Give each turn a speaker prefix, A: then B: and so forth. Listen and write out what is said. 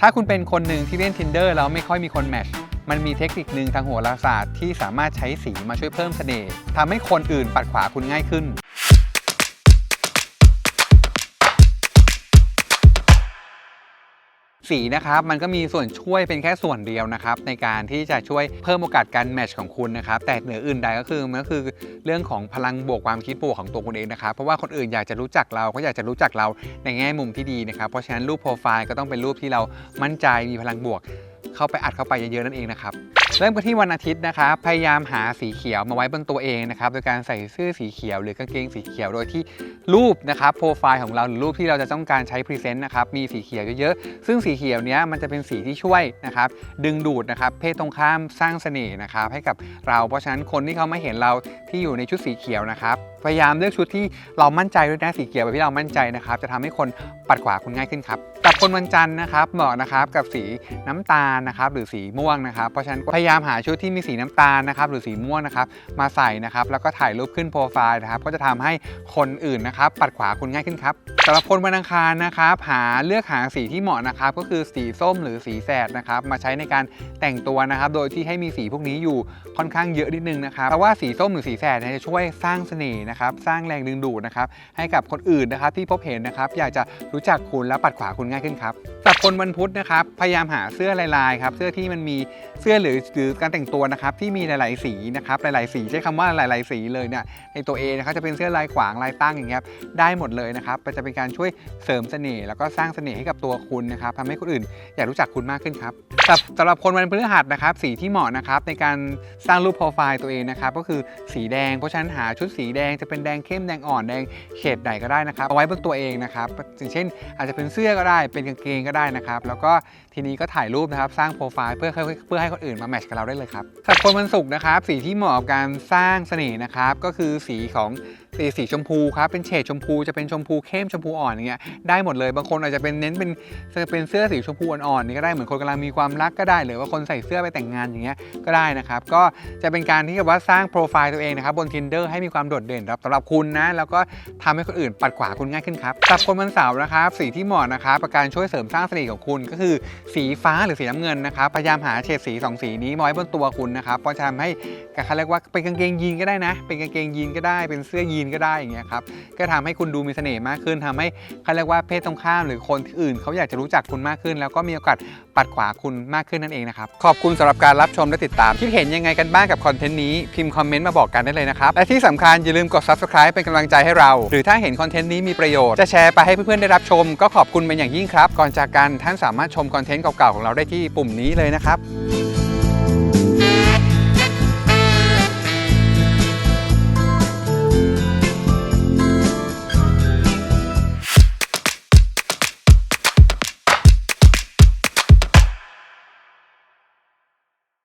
A: ถ้าคุณเป็นคนหนึ่งที่เล่น Tinder แล้วไม่ค่อยมีคนแมทช์มันมีเทคนิคหนึ่งทางโหราศาสตร์ที่สามารถใช้สีมาช่วยเพิ่มเสน่ห์ทำให้คนอื่นปัดขวาคุณง่ายขึ้น สีนะครับมันก็มีส่วนช่วยเป็นแค่ส่วนเดียวนะครับในการที่จะช่วยเพิ่มโอกาสการแมทช์ของคุณนะครับแต่เหนืออื่นใดก็คือมันก็คือเรื่องของพลังบวกความคิดบวกของตัวคุณเองนะครับเพราะว่าคนอื่นอยากจะรู้จักเราก็อยากจะรู้จักเราในแง่มุมที่ดีนะครับเพราะฉะนั้นรูปโปรไฟล์ก็ต้องเป็นรูปที่เรามั่นใจมีพลังบวก เข้าไปอัดเข้าไปเยอะๆนั่นเองนะครับเริ่มกันที่วันอาทิตย์นะครับพยายามหาสีเขียวมาไว้บนตัวเองนะครับโดยการใส่เสื้อสีเขียวหรือกางเกงสีเขียวโดยที่รูปนะครับโปรไฟล์ของเราหรือรูปที่เราจะต้องการใช้พรีเซนต์นะครับมีสีเขียวเยอะๆซึ่งสีเขียวเนี้ยมันจะเป็นสีที่ช่วยนะครับดึงดูดนะครับเพศตรงข้ามสร้างเสน่ห์นะครับให้กับเราเพราะฉะนั้นคนที่เขามาเห็นเราที่อยู่ในชุดสีเขียวนะครับพยายามเลือกชุดที่เรามั่นใจด้วยนะสีเขียวแบบที่เรามั่นใจนะครับ จะทำให้คนปัดขวาคุณง่ายขึ้นครับกับคนวันจันทร์นะครับเหมาะนะครับกับสีน้ำตาลนะครับหรือสีม่วงนะครับเพราะฉะนั้นพยายามหาชุดที่มีสีน้ำตาลนะครับหรือสีม่วงนะครับมาใส่นะครับแล้วก็ถ่ายรูปขึ้นโปรไฟล์นะครับก็จะทำให้คนอื่นนะครับปัดขวาคุณง่ายขึ้นครับสำหรับคนวันอังคารนะครับหาเลือกหาสีที่เหมาะนะครับก็คือสีส้มหรือสีแสดนะครับมาใช้ในการแต่งตัวนะครับ โดยที่ให้มีสีพวกนี้อยู่ค่อนข้างเยอะนิดนึงนะครับเพราะว่าสีส้มหรือสีแสดจะช่วยสร้างเสน่ห์นะครับสร้างแรงดึงดูดนะครับให้กับคนอื่นนะครับที่พบเห็นนะครับอยากจะรู้จักคุณและปัดขวาคุณง่ายขึ้นครับสำหรับคนวันพุธนะครับพยายามหาเสื้อลายๆครับเสื้อที่มันมีเสื้อหรือหรือการแต่งตัวนะครับที่มีหลาย ๆ สีนะครับหลาย ๆ สีใช้คำว่าหลาย ๆ สีเลยเนี่ยในตัวเองนะครับจะเป็นเสื้อลายขวางลายตั้งอย่างเงี้ยได้หมดเลยนะครับจะเป็นการช่วยเสริมเสน่ห์แล้วก็สร้างเสน่ห์ให้กับตัวคุณนะครับทำให้คนอื่นอยากรู้จักคุณมากขึ้นครับสำหรับสำหรับคนวันพฤหัสนะครับสีที่เหมาะนะครับในการสร้างรูปโปรไฟล์ตัวเองนะครับก็คือสีแดง เพราะฉะนั้นหาชุดสีแดงจะเป็นแดงเข้มแดงอ่อนแดงเฉดไหนก็ได้นะครับเอาไว้บนตัวเองนะครับอย่างเช่น อาจจะเป็นเสื้อก็ได้เป็นกางเกงก็ได้นะครับแล้วก็ทีนี้ก็ถ่ายรูปนะครับสร้างโปรไฟล์เพื่อให้เพื่อให้คนอื่นมาแมทช์กับเราได้เลยครับสำหรับคนวันศุกร์นะครับสีที่เหมาะกับการสร้างเสน่ห์นะครับก็คือสีของ สีสีชมพูครับเป็นเฉดชมพูจะเป็นชมพูเข้มชมพูอ่อนอย่างเงี้ยได้หมดเลยบางคนอาจจะเป็นเน้นเป็นเป็นเสื้อสีชมพูอ่อนๆนี่ก็ได้เหมือนคนกำลังมีความรักก็ได้ หรือว่าคนใส่เสื้อไปแต่งงานอย่างเงี้ยก็ได้นะครับก็จะเป็นการที่แบบว่าสร้างโปรไฟล์ตัวเองนะครับบน Tinder ให้มีความโดดเด่นครับสำหรับคุณนะแล้วก็ทำให้คนอื่นปัดขวาคุณง่ายขึ้นครับสำหรับคนวันเสาร์นะครับสีที่เหมาะนะครับประการช่วยเสริมสร้างเสน่ห์ของคุณก็คือสีฟ้าหรือสีน้ำเงินนะครับพยายามหาเฉดสีสองสีนี้มาไว้บนตัวคุณนะครับเพราะจะทำให้เขาเรียกว่าเป็นกางเกงยีนก็ได้นะ เป็นกางเกงยีนก็ได้เป็นเสื้อยีนก็ได้อย่างเงี้ยครับก็ทำให้คุณดูมีเสน่ห์มากขึ้นทำให้เขาเรียกว่าเพศตรงข้ามหรือคนที่อื่นเขาอยากจะรู้จักคุณมากขึ้น แล้วก็มีโอกาสปัดขวาคุณมากขึ้นนั่นเองนะครับขอบคุณสำหรับการรับชมและติดตาม คิดเห็นยังไงกันบ้างกับคอนเทนต์นี้พิมพ์คอมเมนต์มาบอกกันได้เลยนะครับและที่สำคัญอย่าลืมกด subscribe เป็นกำลังใจให้เรา หรือถ้าเห็นคอนเทนต์นี้มีประโยชน์จะแชร์ไปให้เพื่อนๆได้รับชม ก็ขอบคุณเป็นอย่างยิ่งครับก่อนจากกันท่านสามารถชมคอนเทนต์เก่าๆของเราได้ที่ปุ่มนี้เลยนะครับ